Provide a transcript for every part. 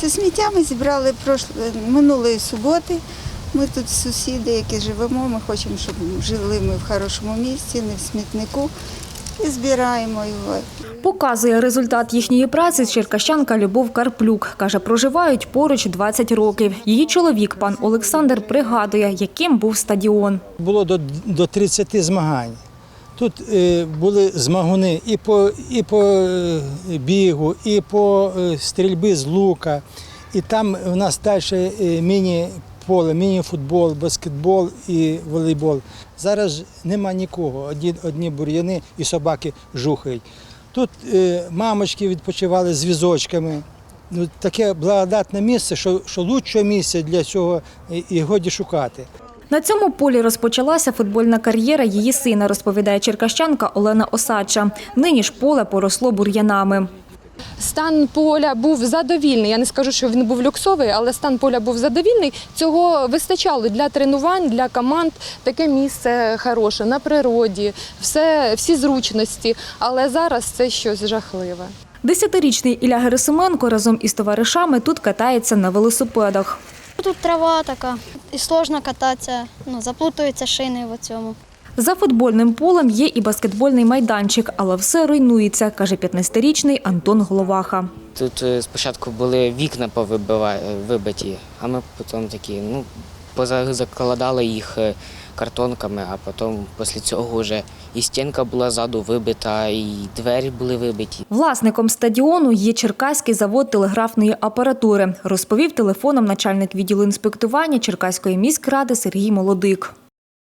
Це сміття ми зібрали прошле- минулої суботи. Ми тут сусіди, які живемо. Ми хочемо, щоб жили ми в хорошому місці, не в смітнику. І збираємо його. Показує результат їхньої праці черкащанка Любов Карплюк. Каже, проживають поруч 20 років. Її чоловік, пан Олександр, пригадує, яким був стадіон. було до, до 30 змагань. Тут е, були змагуни і по, і по е, бігу, і по е, стрільбі з лука. І там у нас далі міні-поле, міні-футбол, баскетбол і волейбол. Зараз нема нікого, одні, одні бур'яни і собаки жухають. Тут мамочки відпочивали з візочками. Ну, таке благодатне місце, що, що лучшого місця для цього і годі шукати. На цьому полі розпочалася футбольна кар'єра її сина, розповідає черкащанка Олена Осадча. Нині ж поле поросло бур'янами. Стан поля був задовільний. Я не скажу, що він був люксовий, але стан поля був задовільний. Цього вистачало для тренувань, для команд. Таке місце хороше на природі, все, всі зручності. Але зараз це щось жахливе. Десятирічний Ілля Герасименко разом із товаришами тут катається на велосипедах. Тут трава така, і сложно кататися, ну, заплутуються шини в цьому. За футбольним полем є і баскетбольний майданчик, але все руйнується, каже 15-річний Антон Головаха. Тут е, спочатку були вікна повибива- е, вибиті, а ми потім такі, ну, позакладали їх е, картонками, а потім після цього вже і стінка була ззаду вибита, і двері були вибиті. Власником стадіону є Черкаський завод телеграфної апаратури, розповів телефоном начальник відділу інспектування Черкаської міськради Сергій Молодик.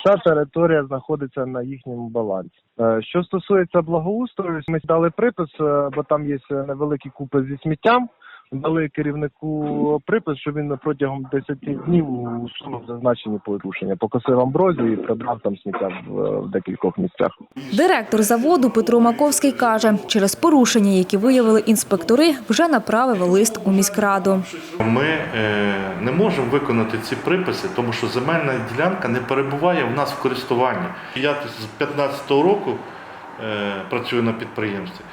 Ця територія знаходиться на їхньому балансі. Е, Що стосується благоустрою, ми дали припис, е, бо там є невеликі купи зі сміттям. Дали керівнику припис, що він протягом 10 днів усунув зазначені порушення, покосив амброзію і прибрав там сміття в, е, в декількох місцях. Директор заводу Петро Маковський каже, через порушення, які виявили інспектори, вже направив лист у міськраду. Ми е, не можемо виконати ці приписи, тому що земельна ділянка не перебуває в нас в користуванні. Я з 15-го року е, працюю на підприємстві,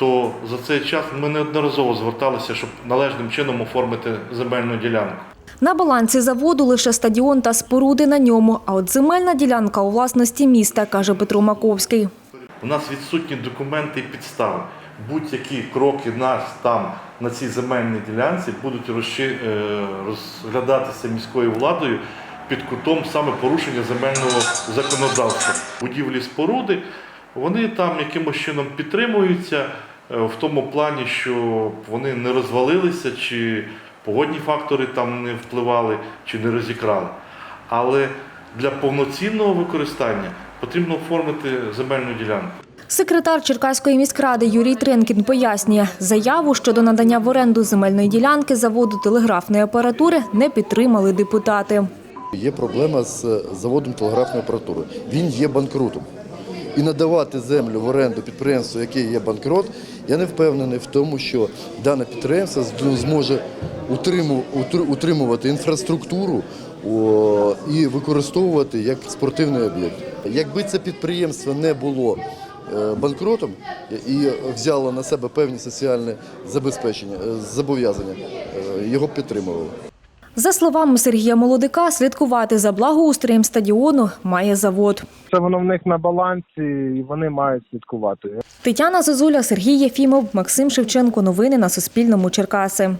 то за цей час ми неодноразово зверталися, щоб належним чином оформити земельну ділянку. На балансі заводу лише стадіон та споруди на ньому, а от земельна ділянка у власності міста, каже Петро Маковський. У нас відсутні документи і підстави. Будь-які кроки нас там на цій земельній ділянці будуть е, розглядатися міською владою під кутом саме порушення земельного законодавства. Будівлі споруди вони там якимось чином підтримуються в тому плані, що вони не розвалилися, чи погодні фактори там не впливали, чи не розікрали. Але для повноцінного використання потрібно оформити земельну ділянку. Секретар Черкаської міськради Юрій Тренкін пояснює, заяву щодо надання в оренду земельної ділянки заводу телеграфної апаратури не підтримали депутати. Є проблема з заводом телеграфної апаратури. Він є банкрутом. І надавати землю в оренду підприємству, яке є банкрот, я не впевнений в тому, що дане підприємство зможе утримувати інфраструктуру і використовувати як спортивний об'єкт. Якби це підприємство не було е, банкротом і взяло на себе певні соціальні забезпечення, е, зобов'язання, е, його б підтримували. За словами Сергія Молодика, слідкувати за благоустроєм стадіону має завод. Це воно в них на балансі, і вони мають слідкувати. Тетяна Зозуля, Сергій Єфімов, Максим Шевченко. Новини на Суспільному. Черкаси.